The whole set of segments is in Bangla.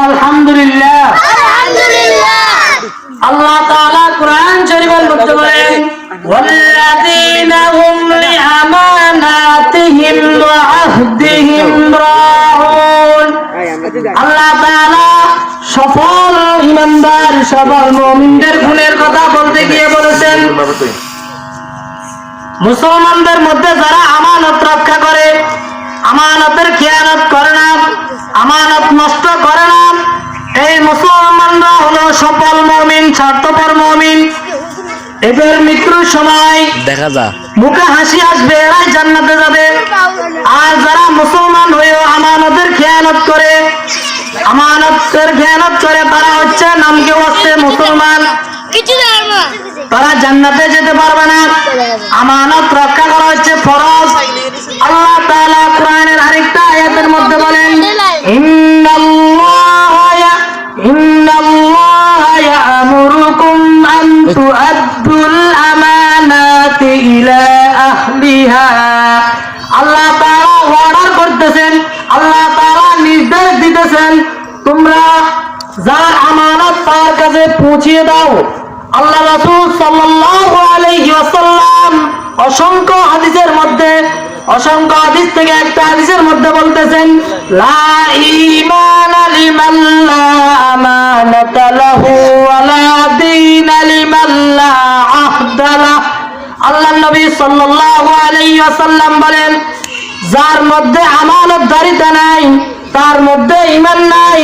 আলহামদুলিল্লাহ আলহামদুলিল্লাহ আল্লাহ তাআলা কোরআন শরীফের মধ্যে বলেন والذين هم لأماناتهم وعهدهم راعون আল্লাহ তাআলা সফল ইমানদার সফল মুমিনদের গুণের কথা বলতে গিয়ে বলেছেন মুসলমানদের মধ্যে যারা আমানত রক্ষা করে আমানতের খেয়ানত করে না আমানত নষ্ট করে না। এই মুসলমানরা হলো সফল মমিন স্বার্থপর মমিন। এদের মৃত্যুর সময় দেখা যা। মুখে হাসি আসবে এরাই জান্নাতে যাবে। আর যারা মুসলমান হয়েও আমানতের খেয়ানত করে আমানতের খেয়ানত করে তারা হচ্ছে নামকে হচ্ছে? মুসলমান। কিছু তারা জান্নাতে যেতে পারবে না। আমানত রক্ষা করা হচ্ছে ফরজ। তুআদ্দুল আমানাতি ইলা আহলিহা। আল্লাহ তাআলা করতেছেন, আল্লাহ তাআলা নির্দেশ দিতেছেন, তোমরা যার আমানত তার কাছে দাও। আল্লাহ রাসূল সাল্লাল্লাহু আলাইহি ওয়াসাল্লাম অসংখ্য হাদিসের মধ্যে, অসংখ্য হাদিস থেকে একটা হাদিসের মধ্যে বলতেছেন, লা ঈমানা লিমান লা আমানাতা লাহু ওয়া লা দীনা লিমান নবী ওয়াসাল্লাম বলেন, যার মধ্যে আমানতদারিতা নাই, তার মধ্যে ইমান নাই,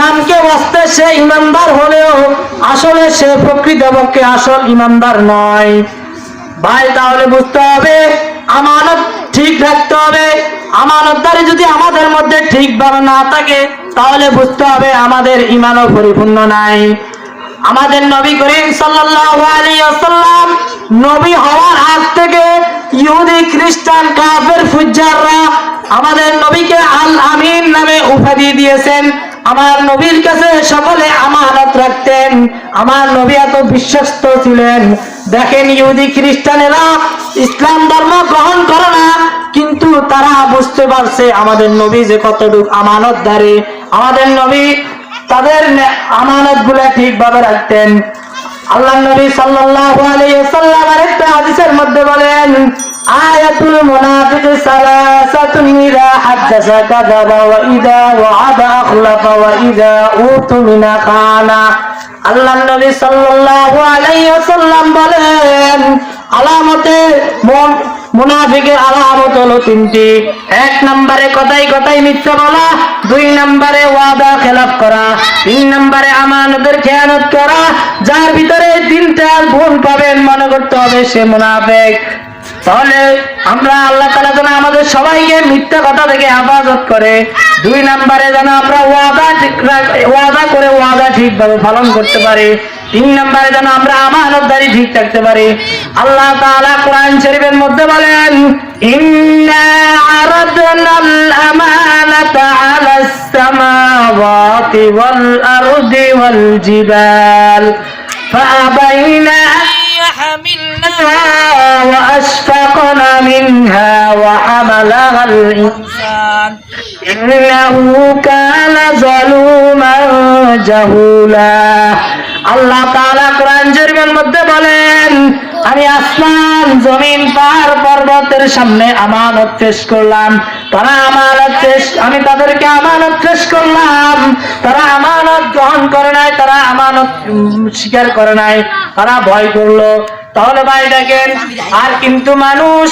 নামকে বসতে সে ইমানদার হলেও আসলে সে প্রকৃতপক্ষে আসল ইমানদার নয়। ভাই, তাহলে বুঝতে হবে, আমানত ঠিক রাখতে হবে। আমানতদারি যদি আমাদের মধ্যে ঠিকভাবে না থাকে, তাহলে বুঝতে হবে আমাদের ইমানও পরিপূর্ণ নাই। আমাদের নবী করিম সাল্লাল্লাহু আলাইহি ওয়াসাল্লাম নবী হওয়ার আগ থেকে ইহুদি, খ্রিস্টান, কাফের, ফুজ্জাররা আমাদের নবীকে আল আমিন নামে উপাধি দিয়েছেন। আমার নবীর কাছে সকলে আমানত রাখতেন। আমার নবী এত বিশ্বস্ত ছিলেন। দেখেন ইহুদি, খ্রিস্টানেরা ইসলাম ধর্ম গ্রহণ করে না, কিন্তু তারা বুঝতে পারছে আমাদের নবী যে কতটুকু আমানতদারি। আমাদের নবী তাদের আমানতগুলা ঠিকভাবে রাখতেন। আল্লাহ নবী সাল্লাল্লাহু আলাইহি ওয়াসাল্লাম আরেকটা হাদিসের মধ্যে বলেন, আয়াতুল মুনাফিক সালাসাতুন ইযা হাদাসা কাযাবা ওয়া ইযা ওয়া'আদা আখলাফা ওয়া ইযা উতুমিনা খানা। আল্লাহ নবী সাল্লাল্লাহু আলাইহি ওয়াসাল্লাম বলেন, আলামতে মুনাফিকের হলো তিনটি। এক নম্বরে কথাই কথাই মিথ্যা বলা, দুই নম্বরে ওয়াদা খেলাফ করা, তিন নম্বরে আমানতের খেয়ানত করা, যার ভিতরে তিনটা গুণ পাবেন মনে করতে হবে সে মুনাফিক। তাহলে আমরা আল্লাহ তালা যেন আমাদের সবাইকে মিথ্যা কথা থেকে হেফাজত করে, দুই নম্বরে যেন আমরা ওয়াদা ঠিক ওয়াদা করে ওয়াদা ঠিকভাবে পালন করতে পারি, তিন নম্বরে যেন আমরা আমানতদারি ঠিক থাকতে পারি। আল্লাহ তাআলা কোরআন শরীফের মধ্যে বলেন ইন্না আরাদনাল আমানাতা আলাস সামাওয়াতি ওয়াল আরদি ওয়াল জিবাল فأبين أن يحملنها وأشفقن منها وحملها الإنسان إنه كان ظلوما جهولا আল্লাহ তাআলা কোরআন শরীফের মধ্যে বলেন আমি আসমান, জমিন পার পর্বতের সামনে আমানত পেশ করলাম। তারা আমানত পেশ আমি তাদেরকে আমানত পেশ করলাম। তারা আমানত গ্রহণ করে নাই, তারা আমানত স্বীকার করে নাই। তারা ভয় করল। তাহলে ভাই দেখেন, আর কিন্তু মানুষ